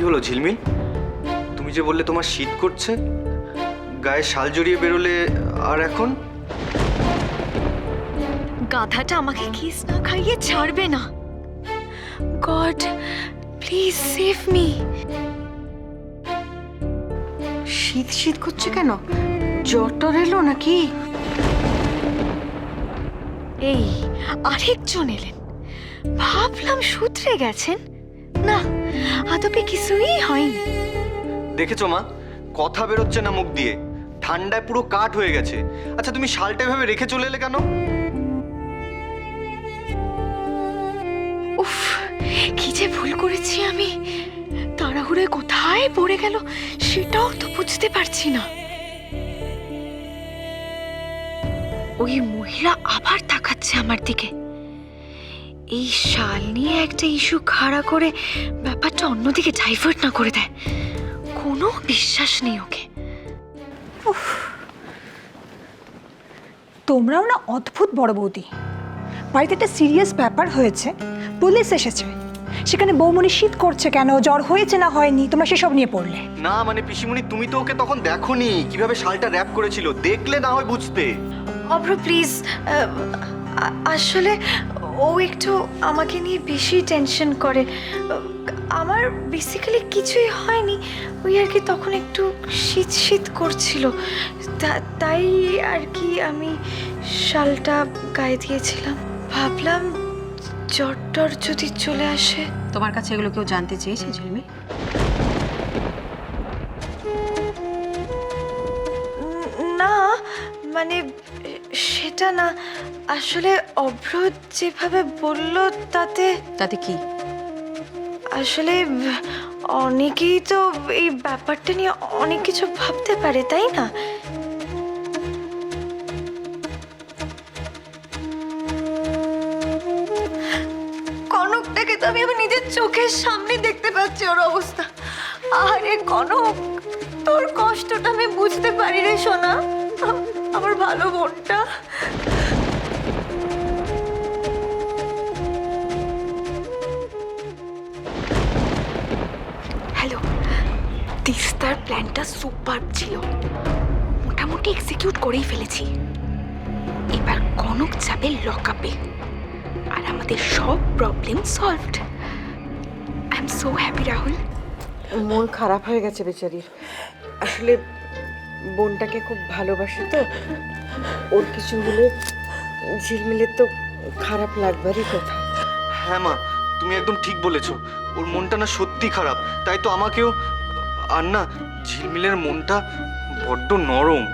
কি হলো ঝিলমিল? তুমি যে বললে তোমার শীত করছে গায়ে শাল জড়িয়ে বেরোলে আর এখন? গাধাটা আমাকে কিস না খাইয়ে ছাড়বে না। God please save me. শীত শীত করছে কেন? জ্বর টর এলো নাকি? এই আরেকজন এলেন। ভাবলাম সূত্রে গেছেন। না আদপে কিছুই হয়নি। দেখেছ মা? কথা বেরোচ্ছে না মুখ দিয়ে। ঠান্ডায় পুরো কাঠ হয়ে গেছে। আচ্ছা তুমি শালটা এভাবে রেখে চলে এলে কেন? উফ কি যে ভুল করেছি আমি। তাড়াহুড়ে কোথায় পড়ে গেল সেটাও তো বুঝতে পারছি না। ওই মহিলা আবার তাকাচ্ছে আমার দিকে। এই শাল নিয়ে একটা ইস্যু খাড়া করে ব্যাপারটা অন্যদিকে ডাইভার্ট না করে দেয়। কোনো বিশ্বাস নেই ওকে। তোমরাও না অদ্ভুত বড় বৌদি। বাড়িতে একটা সিরিয়াস ব্যাপার হয়েছে পুলিশ এসেছে। সেখানে বৌমনি শীত করছে কেন জ্বর হয়েছে না হয়নি তোমরা সেসব নিয়ে পড়লে। না মানে পিসিমণি তুমি তো ওকে তখন দেখোনি কীভাবে শালটা র্যাপ করেছিল দেখলে না হয় বুঝতে। অভ্র প্লিজ আসলে ও একটু আমাকে নিয়ে বেশি টেনশন করে। আমার বেসিক্যালি কিছুই হয়নি। ওই আর কি তখন একটু শীত শীত করছিল। তাই আর কি আমি শালটা গায়ে দিয়েছিলাম। ভাবলাম জ্বর টর যদি চলে আসে। তোমার কাছে এগুলো কেউ জানতে চেয়েছে ঝিলমিল না মানে সেটা না আসলে অভ্র যেভাবে বলল তাতে তাতে কি? আসলে অনেকেই তো এই ব্যাপারটা নিয়ে অনেক কিছু ভাবতে পারে তাই না? কনকটাকে তো আমি আমার নিজের চোখের সামনে দেখতে পাচ্ছি ওর অবস্থা। আরে কনক তোর কষ্টটা আমি বুঝতে পারি রে সোনা। আমার ভালো বোনটা হ্যালো তিস্তার প্ল্যানটা সুপার ছিল। মোটামুটি এক্সিকিউট করেই ফেলেছি। এবার কনক যাবে লক আপে আর আমাদের সব problem solved I am so happy Rahul. মন খারাপ হয়ে গেছে বেচারির। আসলে বোনটাকে খুব ভালোবাসে তো। ওর কিছু হলে ঝিলমিলের তো খারাপ লাগবারই কথা। হ্যাঁ মা তুমি একদম ঠিক বলেছ। ওর মনটা না সত্যি খারাপ তাই তো আমাকেও আর না ঝিলমিলের মনটা বড্ড নরম।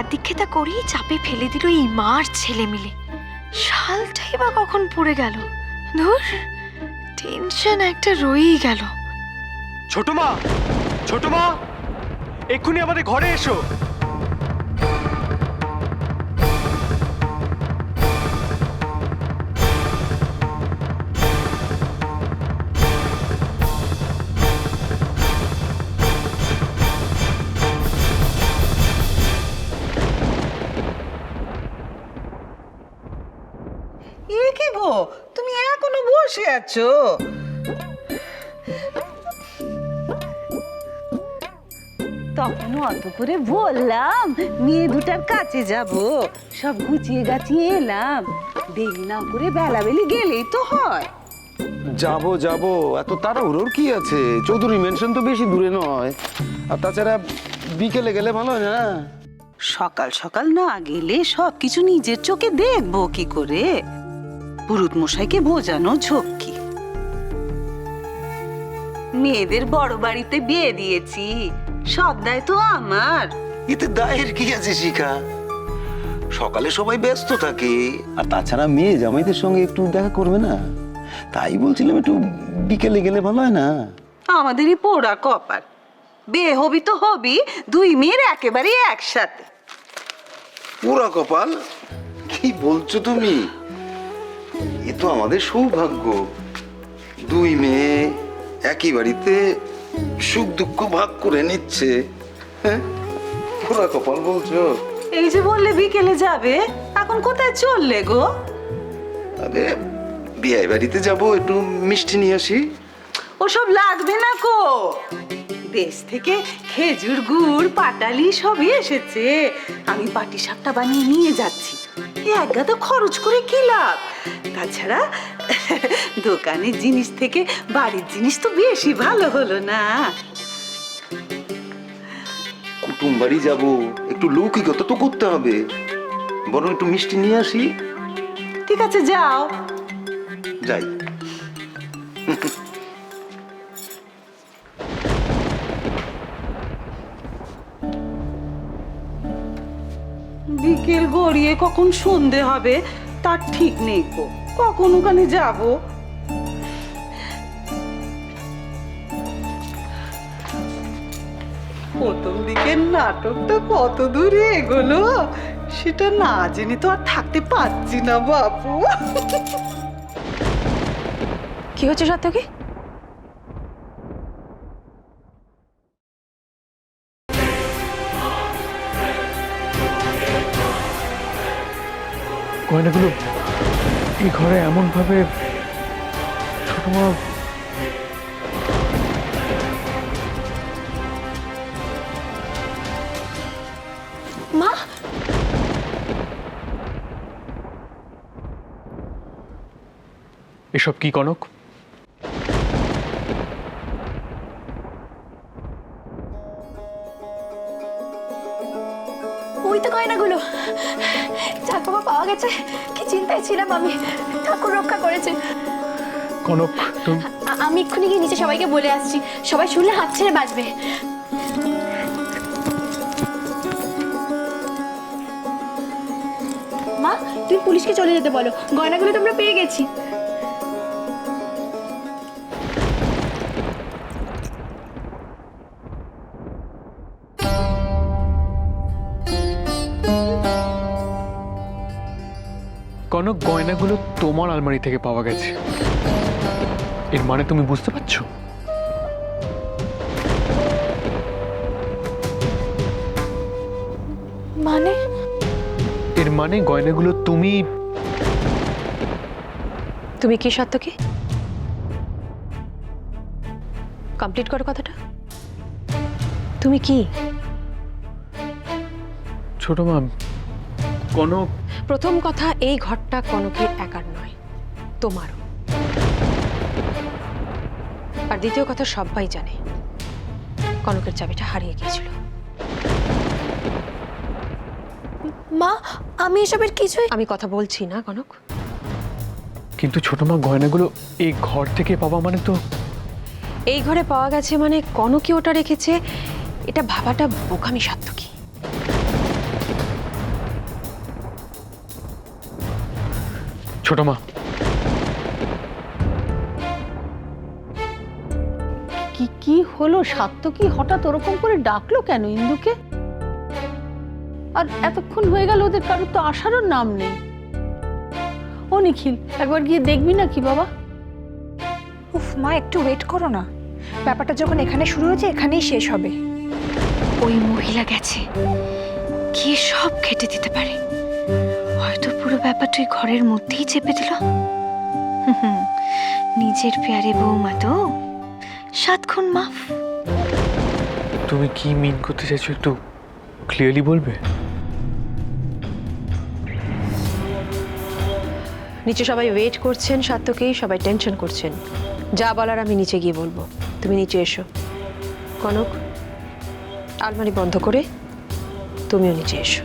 আদিক্ষেতা করেই চাপে ফেলে দিল এই মার ছেলে মিলে শালটাই বা কখন পড়ে গেল? ধুর, টেনশন একটা রয়েই গেল। ছোট মা ছোট মা এক্ষুনি আমাদের ঘরে এসো। আছো তখন অত করে বললাম মেয়ে দুটার কাছে যাব। সব গুছিয়ে গাছিয়ে এলাম। দেরি না করে বেলাবেলি গেলেই তো হয়। যাব যাব এত তাড়াহুড়োর কি আছে? চৌধুরী মেনশন তো বেশি দূরে নয়। আর তাছাড়া বিকেলে গেলে ভালো হয় না? সকাল সকাল না গেলে সব কিছু নিজের চোখে দেখব কি করে? পুরুত মশাইকে বোঝানো ঝক্কি। মেয়েদের বড় বাড়িতে বিয়ে দিয়েছি। সব দায় তো আমার। এতে দায়ের কি আছে শিখা? সকালে সবাই ব্যস্ত থাকে। আর তাছাড়া মেয়ে জামাইদের সঙ্গে একটু দেখা করবে না? তাই বলছিলাম একটু বিকেলে গেলে ভালো হয় না? আমাদেরই পোড়া কপাল। বিয়ে হবি তো হবি দুই মেয়ের একেবারে একসাথে। পুরা কপাল? কি বলছো তুমি? এ তো আমাদের সৌভাগ্য। দুই মেয়ে একই বাড়িতে সুখ দুঃখ ভাগ করে নিচ্ছে। হ্যাঁ? পুরা কপাল বলছো? এই যে বললে বিকেলে যাবে এখন কোথায় চললে গো? আরে বিয়ে বাড়িতে যাব একটু মিষ্টি নিয়ে আসি। ওসব লাগবে না কো দেশ থেকে খেজুর গুড় পাটালি সবই এসেছে। আমি পাটি সাপটা বানিয়ে নিয়ে যাচ্ছি। এক গাদা খরচ করে কি লাভ? তাছাড়া দোকানের জিনিস থেকে বাড়ির জিনিস তো বেশি ভালো হলো না। কুটুম বাড়ি যাব একটু লৌকিকতা তো করতে হবে। বরং একটু মিষ্টি নিয়ে আসি। ঠিক আছে যাও। যাই। বিকেল গড়িয়ে কখন সন্ধে হবে, তার ঠিক নেই গো। কখন ওখানে যাব? প্রথম দিকের নাটকটা কত দূরে এগোলো, সেটা না জেনে তো আর থাকতে পারছি না বাপু। কি হচ্ছে সাত্যকী? গয়নাগুলো এই ঘরে এমনভাবে ছোট মা মা? এসব কি কনক? যাক বাবা পাওয়া গেছে? কি চিন্তায় ছিলাম আমি? ঠাকুর রক্ষা করেছে। কনক আমি এক্ষুনি গিয়ে নিচে সবাইকে বলে আসছি। সবাই শুনলে হাত ছেড়ে বাঁচবে মা তুমি পুলিশকে চলে যেতে বলো। গয়নাগুলো তোমরা পেয়ে গেছি। কনক গয়নাগুলো তোমার আলমারি থেকে পাওয়া গেছে। এর মানে তুমি বুঝতে পারছ? মানে? এর মানে গয়নাগুলো তুমি তুমি কি সাত্যকী কমপ্লিট করো কথাটা। তুমি কি? ছোট মা কনক প্রথম কথা এই ঘরটা কনকের একার নয় তোমারও। আর দ্বিতীয় কথা সবাই জানে কনকের চাবিটা হারিয়ে গিয়েছিল। মা আমি এসবের কিছুই আমি কথা বলছি না কনক। কিন্তু ছোট মা গয়নাগুলো এই ঘর থেকে পাওয়া মানে তো এই ঘরে পাওয়া গেছে মানে কনকই ওটা রেখেছে। এটা ভাবাটা বোকামি সাত্যকী ছোট মা। কি কি হলো? সাত্য কি হঠাৎ ওরকম করে ডাকলো কেন ইন্দুকে? আর এতক্ষণ হয়ে গেল ওদের কারোর তো আসারও নাম নেই। ও নিখিল একবার গিয়ে দেখবি না কি বাবা? উফ মা একটু ওয়েট করো না। ব্যাপারটা যখন এখানে শুরু হয়েছে এখানেই শেষ হবে। ওই মহিলা গেছে। গিয়ে সব খেটে দিতে পুরো। ব্যাপারটা ঘরের মধ্যেই চেপে দিল। নিজের পেয়ারে বৌমা তো। সাত খুন মাফ। তুমি কি মিন করতে চাইছো একটু ক্লিয়ারলি বলবে? নিচে সবাই ওয়েট করছেন সাত্যকেই সবাই টেনশন করছেন। যা বলার আমি নিচে গিয়ে বলব। তুমি নিচে এসো। কনক আলমারি বন্ধ করে তুমিও নিচে এসো।